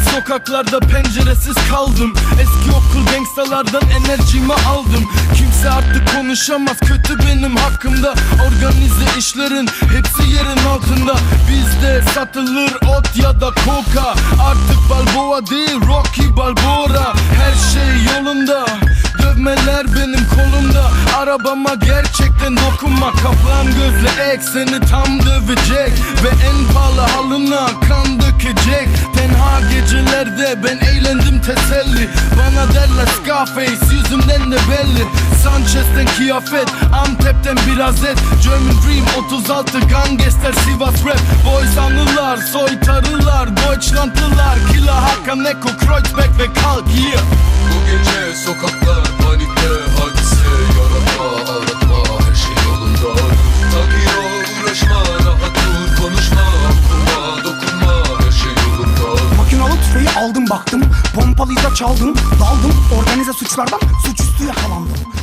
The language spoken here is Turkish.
Sokaklarda penceresiz kaldım. Eski okul gangstalardan enerjimi aldım. Kimse artık konuşamaz kötü benim hakkımda. Organize işlerin hepsi yerin altında. Bizde satılır ot ya da koka. Artık Balboa değil Rocky Balboa. Her şey yolunda. Dövmeler benim kolumda. Arabama gerçekten dokunma. Kaplan gözlü ek seni tam dövecek. Ve en pahalı halına gecelerde ben eğlendim teselli. Bana derler Scarface yüzümden de belli. Sanchez'den kıyafet Antep'ten biraz et. German Dream 36 Gangster Sivas Rap. Boys anılar soytarılar Deutschlandlılar. Killa Hakan Eko Kreuzberg ve Kalk yeah. Aldım baktım. Pompalıyı da çaldım daldım. Organize suçlardan suçüstü yakalandım